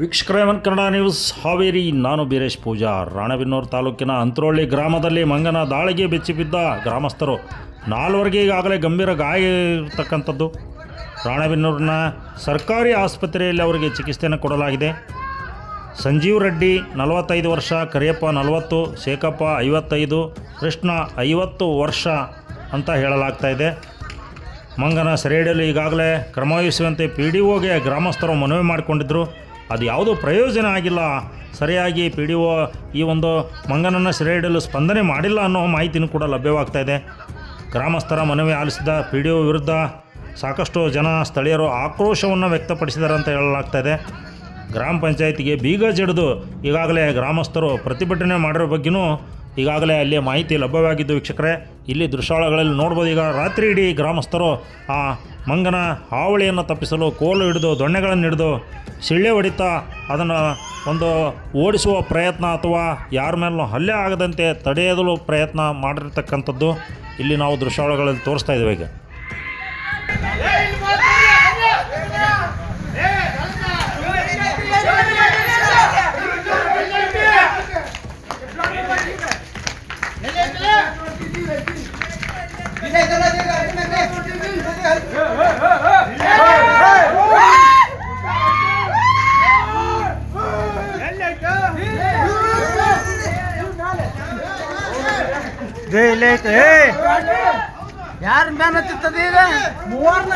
ವೀಕ್ಷಕರೇ one Kannada news, Haveri. ನಾನು ಬೀರೇಶ್ ಪೂಜಾ. ರಾಣಬೆನ್ನೂರು ತಾಲೂಕಿನ ಅಂತರೋಳ್ಳಿ ಗ್ರಾಮದಲ್ಲಿ ಮಂಗನ ದಾಳಿಗೆ ಬೆಚ್ಚಿಬಿದ್ದ ಗ್ರಾಮಸ್ಥರು. ನಾಲ್ವರಿಗೆ ಈಗಾಗಲೇ ಗಂಭೀರ ಗಾಯ ಇರತಕ್ಕಂಥದ್ದು. ರಾಣೆಬೆನ್ನೂರಿನ ಸರ್ಕಾರಿ ಆಸ್ಪತ್ರೆಯಲ್ಲಿ ಅವರಿಗೆ ಚಿಕಿತ್ಸೆಯನ್ನು ಕೊಡಲಾಗಿದೆ. ಸಂಜೀವ್ ರೆಡ್ಡಿ, ನಲವತ್ತೈದು ವರ್ಷ, ಕರಿಯಪ್ಪ, ನಲವತ್ತು, ಶೇಖಪ್ಪ, ಐವತ್ತೈದು, ಕೃಷ್ಣ, ಐವತ್ತು ವರ್ಷ ಅಂತ ಹೇಳಲಾಗ್ತಾ ಇದೆ. ಮಂಗನ ಸೆರೆ ಹಿಡಿಯಲು ಈಗಾಗಲೇ ಕ್ರಮವಹಿಸುವಂತೆ ಪಿ ಡಿ ಒಗೆ ಗ್ರಾಮಸ್ಥರು ಮನವಿ ಮಾಡಿಕೊಂಡಿದ್ದರು ಅದು ಯಾವುದೂ ಪ್ರಯೋಜನ ಆಗಿಲ್ಲ. ಸರಿಯಾಗಿ ಪಿ ಡಿ ಒ ಈ ಒಂದು ಮಂಗನನ್ನು ಸೆರೆ ಹಿಡಿಯಲು ಸ್ಪಂದನೆ ಮಾಡಿಲ್ಲ ಅನ್ನೋ ಮಾಹಿತಿನೂ ಕೂಡ ಲಭ್ಯವಾಗ್ತಾ ಇದೆ. ಗ್ರಾಮಸ್ಥರ ಮನವಿ ಆಲಿಸಿದ ಪಿ ಡಿ ಒ ವಿರುದ್ಧ ಸಾಕಷ್ಟು ಜನ ಸ್ಥಳೀಯರು ಆಕ್ರೋಶವನ್ನು ವ್ಯಕ್ತಪಡಿಸಿದ್ದಾರೆ ಅಂತ ಹೇಳಲಾಗ್ತಾ ಇದೆ. ಗ್ರಾಮ ಪಂಚಾಯಿತಿಗೆ ಬೀಗ ಜಡಿದು ಈಗಾಗಲೇ ಗ್ರಾಮಸ್ಥರು ಪ್ರತಿಭಟನೆ ಮಾಡಿರೋ ಬಗ್ಗೆನೂ ಈಗಾಗಲೇ ಅಲ್ಲಿ ಮಾಹಿತಿ ಲಭ್ಯವಾಗಿದ್ದು ವೀಕ್ಷಕರೇ, ಇಲ್ಲಿ ದೃಶ್ಯಾವಳಗಳಲ್ಲಿ ನೋಡ್ಬೋದು ಈಗ ರಾತ್ರಿ ಇಡೀ ಗ್ರಾಮಸ್ಥರು ಆ ಮಂಗನ ಹಾವಳಿಯನ್ನು ತಪ್ಪಿಸಲು ಕೋಲು ಹಿಡಿದು ದೊಣ್ಣೆಗಳನ್ನು ಹಿಡಿದು ಸಿಳ್ಳೆ ಹೊಡಿತಾ ಅದನ್ನು ಒಂದು ಓಡಿಸುವ ಪ್ರಯತ್ನ ಅಥವಾ ಯಾರ ಮೇಲೂ ಹಲ್ಲೆ ಆಗದಂತೆ ತಡೆಯಲು ಪ್ರಯತ್ನ ಮಾಡಿರ್ತಕ್ಕಂಥದ್ದು ಇಲ್ಲಿ ನಾವು ದೃಶ್ಯಾವಳಗಳಲ್ಲಿ ತೋರಿಸ್ತಾ ಇದ್ದೇವೆ ಈಗ. ಯಾರ ಮ್ಯಾನ್ ಹತ್ತಿತ್ತದ ಈಗ ಮೂವರ್ನ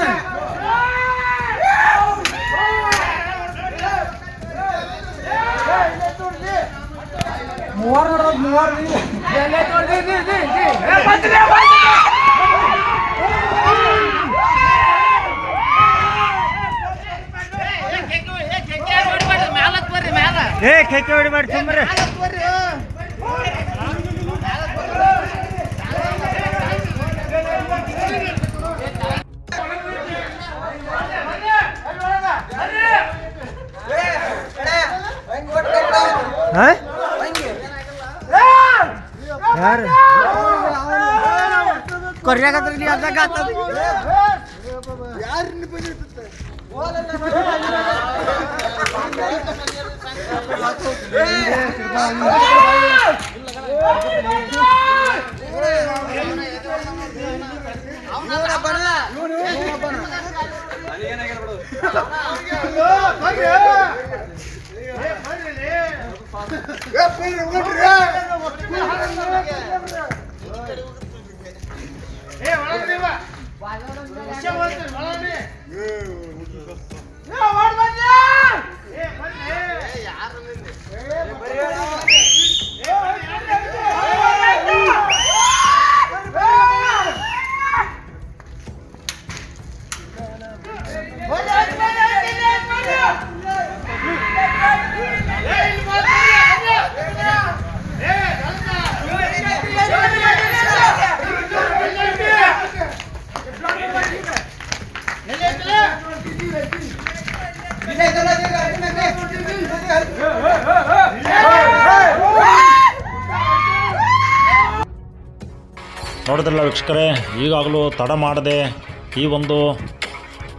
ಏ ಕೆಕ್ಕೆ ಹೊಡಿಬೇಡಿ ಸುಮ್ಮನೆ ಯಾರು? ಕೊರ್ಯಾಗತ್ರ ನೀ ಅದಾಗ ஏ பேர் ஒட்டுறே ನೋಡಿದ್ರಲ್ಲ ವೀಕ್ಷಕರೇ, ಈಗಾಗಲೂ ತಡ ಮಾಡದೆ ಈ ಒಂದು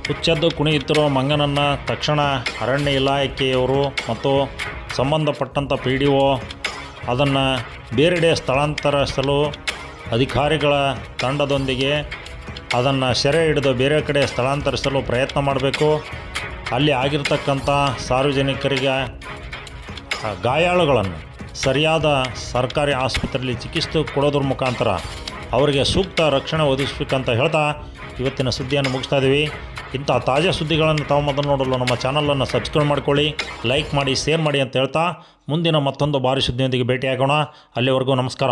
ಹುಚ್ಚದ್ದು ಕುಣಿಯುತ್ತಿರೋ ಮಂಗನನ್ನು ತಕ್ಷಣ ಅರಣ್ಯ ಇಲಾಖೆಯವರು ಮತ್ತು ಸಂಬಂಧಪಟ್ಟಂಥ ಪಿ ಡಿ ಒ ಅದನ್ನು ಬೇರೆಡೆ ಸ್ಥಳಾಂತರಿಸಲು ಅಧಿಕಾರಿಗಳ ತಂಡದೊಂದಿಗೆ ಅದನ್ನು ಸೆರೆ ಹಿಡಿದು ಬೇರೆ ಕಡೆ ಸ್ಥಳಾಂತರಿಸಲು ಪ್ರಯತ್ನ ಮಾಡಬೇಕು. ಅಲ್ಲಿ ಆಗಿರ್ತಕ್ಕಂಥ ಸಾರ್ವಜನಿಕರಿಗೆ ಗಾಯಾಳುಗಳನ್ನು ಸರಿಯಾದ ಸರ್ಕಾರಿ ಆಸ್ಪತ್ರೆಯಲ್ಲಿ ಚಿಕಿತ್ಸೆ ಕೊಡೋದ್ರ ಮುಖಾಂತರ ಅವರಿಗೆ ಸೂಕ್ತ ರಕ್ಷಣೆ ಒದಗಿಸ್ಬೇಕಂತ ಹೇಳ್ತಾ ಇವತ್ತಿನ ಸುದ್ದಿಯನ್ನು ಮುಗಿಸ್ತಾ ಇದ್ದೀವಿ ಇಂಥ ತಾಜಾ ಸುದ್ದಿಗಳನ್ನು ತಾವು ಮೊದಲು ನೋಡಲು ನಮ್ಮ ಚಾನಲನ್ನು ಸಬ್ಸ್ಕ್ರೈಬ್ ಮಾಡ್ಕೊಳ್ಳಿ, ಲೈಕ್ ಮಾಡಿ, ಶೇರ್ ಮಾಡಿ ಅಂತ ಹೇಳ್ತಾ ಮುಂದಿನ ಮತ್ತೊಂದು ಭಾರಿ ಸುದ್ದಿಯೊಂದಿಗೆ ಭೇಟಿಯಾಗೋಣ. ಅಲ್ಲಿವರೆಗೂ ನಮಸ್ಕಾರ.